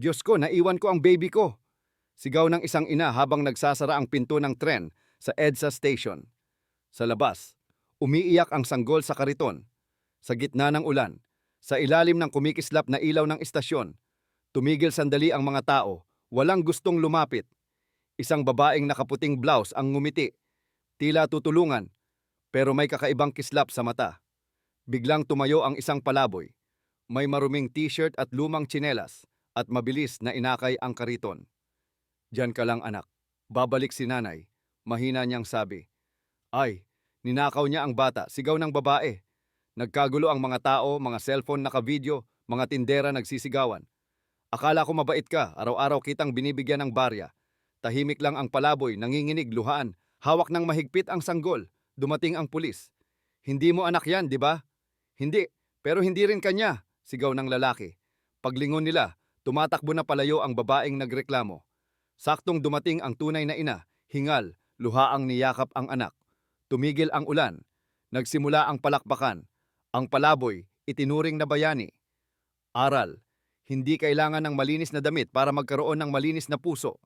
Diyos ko, naiwan ko ang baby ko. Sigaw ng isang ina habang nagsasara ang pinto ng tren sa EDSA station. Sa labas, umiiyak ang sanggol sa kariton. Sa gitna ng ulan, sa ilalim ng kumikislap na ilaw ng istasyon, tumigil sandali ang mga tao, walang gustong lumapit. Isang babaeng nakaputing blouse ang ngumiti, tila tutulungan, pero may kakaibang kislap sa mata. Biglang tumayo ang isang palaboy. May maruming t-shirt at lumang tsinelas at mabilis na inakay ang kariton. Diyan ka lang anak. Babalik si nanay. Mahina niyang sabi. Ay, ninakaw niya ang bata, sigaw ng babae. Nagkagulo ang mga tao, mga cellphone naka-video, mga tindera nagsisigawan. Akala ko mabait ka, araw-araw kitang binibigyan ng barya. Tahimik lang ang palaboy, nanginginig, luhaan. Hawak ng mahigpit ang sanggol. Dumating ang pulis. Hindi mo anak yan, di ba? Hindi, pero hindi rin kanya, sigaw ng lalaki. Paglingon nila, tumatakbo na palayo ang babaeng nagreklamo. Saktong dumating ang tunay na ina, hingal, luhaang niyakap ang anak. Tumigil ang ulan. Nagsimula ang palakpakan. Ang palaboy, itinuring na bayani. Aral, hindi kailangan ng malinis na damit para magkaroon ng malinis na puso.